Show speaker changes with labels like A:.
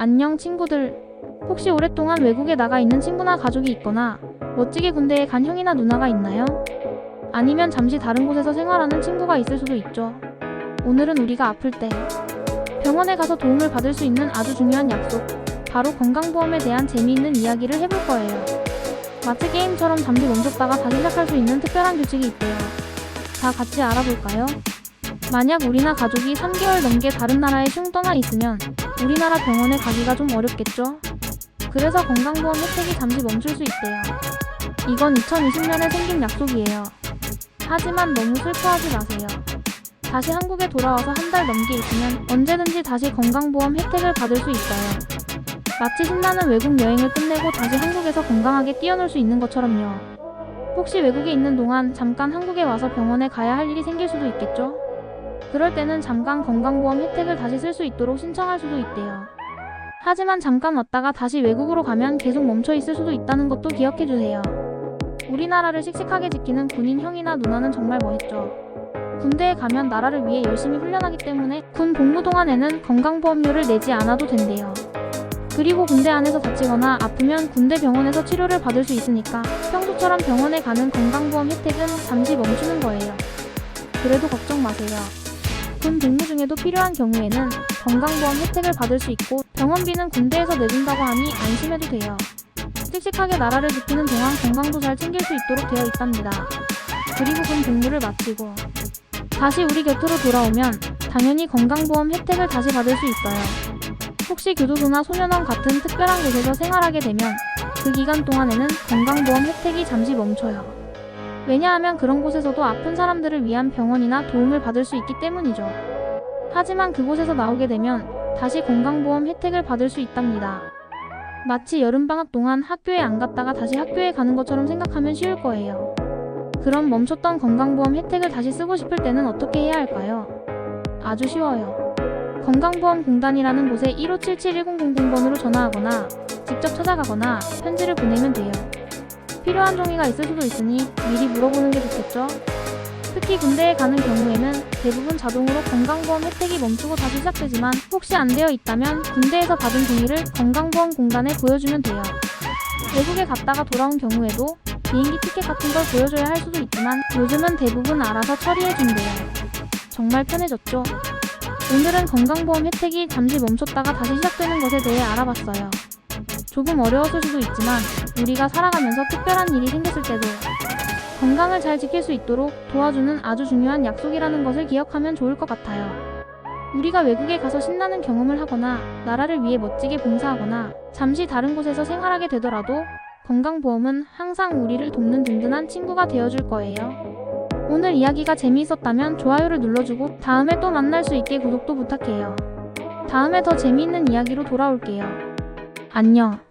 A: 안녕 친구들. 혹시 오랫동안 외국에 나가 있는 친구나 가족이 있거나 멋지게 군대에 간 형이나 누나가 있나요? 아니면 잠시 다른 곳에서 생활하는 친구가 있을 수도 있죠. 오늘은 우리가 아플 때 병원에 가서 도움을 받을 수 있는 아주 중요한 약속, 바로 건강보험에 대한 재미있는 이야기를 해볼 거예요. 마치 게임처럼 잠시 멈췄다가 다시 시작할 수 있는 특별한 규칙이 있대요. 자, 같이 알아볼까요? 만약 우리나 가족이 3개월 넘게 다른 나라에 슝 떠나 있으면 우리나라 병원에 가기가 좀 어렵겠죠? 그래서 건강보험 혜택이 잠시 멈출 수 있대요. 이건 2020년에 생긴 약속이에요. 하지만 너무 슬퍼하지 마세요. 다시 한국에 돌아와서 한 달 넘게 있으면 언제든지 다시 건강보험 혜택을 받을 수 있어요. 마치 신나는 외국 여행을 끝내고 다시 한국에서 건강하게 뛰어놀 수 있는 것처럼요. 혹시 외국에 있는 동안 잠깐 한국에 와서 병원에 가야 할 일이 생길 수도 있겠죠? 그럴 때는 잠깐 건강보험 혜택을 다시 쓸 수 있도록 신청할 수도 있대요. 하지만 잠깐 왔다가 다시 외국으로 가면 계속 멈춰 있을 수도 있다는 것도 기억해 주세요. 우리나라를 씩씩하게 지키는 군인 형이나 누나는 정말 멋있죠. 군대에 가면 나라를 위해 열심히 훈련하기 때문에 군 복무 동안에는 건강보험료를 내지 않아도 된대요. 그리고 군대 안에서 다치거나 아프면 군대 병원에서 치료를 받을 수 있으니까 평소처럼 병원에 가는 건강보험 혜택은 잠시 멈추는 거예요. 그래도 걱정 마세요. 군 복무 중에도 필요한 경우에는 건강보험 혜택을 받을 수 있고 병원비는 군대에서 내준다고 하니 안심해도 돼요. 씩씩하게 나라를 지키는 동안 건강도 잘 챙길 수 있도록 되어 있답니다. 그리고 군 복무를 마치고 다시 우리 곁으로 돌아오면 당연히 건강보험 혜택을 다시 받을 수 있어요. 혹시 교도소나 소년원 같은 특별한 곳에서 생활하게 되면 그 기간 동안에는 건강보험 혜택이 잠시 멈춰요. 왜냐하면 그런 곳에서도 아픈 사람들을 위한 병원이나 도움을 받을 수 있기 때문이죠. 하지만 그곳에서 나오게 되면 다시 건강보험 혜택을 받을 수 있답니다. 마치 여름방학 동안 학교에 안 갔다가 다시 학교에 가는 것처럼 생각하면 쉬울 거예요. 그럼 멈췄던 건강보험 혜택을 다시 쓰고 싶을 때는 어떻게 해야 할까요? 아주 쉬워요. 건강보험공단이라는 곳에 1577-1000번으로 전화하거나 직접 찾아가거나 편지를 보내면 돼요. 필요한 종이가 있을 수도 있으니 미리 물어보는 게 좋겠죠? 특히 군대에 가는 경우에는 대부분 자동으로 건강보험 혜택이 멈추고 다시 시작되지만 혹시 안 되어 있다면 군대에서 받은 종이를 건강보험 공단에 보여주면 돼요. 외국에 갔다가 돌아온 경우에도 비행기 티켓 같은 걸 보여줘야 할 수도 있지만 요즘은 대부분 알아서 처리해준대요. 정말 편해졌죠? 오늘은 건강보험 혜택이 잠시 멈췄다가 다시 시작되는 것에 대해 알아봤어요. 조금 어려웠을 수도 있지만 우리가 살아가면서 특별한 일이 생겼을 때도 건강을 잘 지킬 수 있도록 도와주는 아주 중요한 약속이라는 것을 기억하면 좋을 것 같아요. 우리가 외국에 가서 신나는 경험을 하거나 나라를 위해 멋지게 봉사하거나 잠시 다른 곳에서 생활하게 되더라도 건강보험은 항상 우리를 돕는 든든한 친구가 되어줄 거예요. 오늘 이야기가 재미있었다면 좋아요를 눌러주고 다음에 또 만날 수 있게 구독도 부탁해요. 다음에 더 재미있는 이야기로 돌아올게요. 안녕.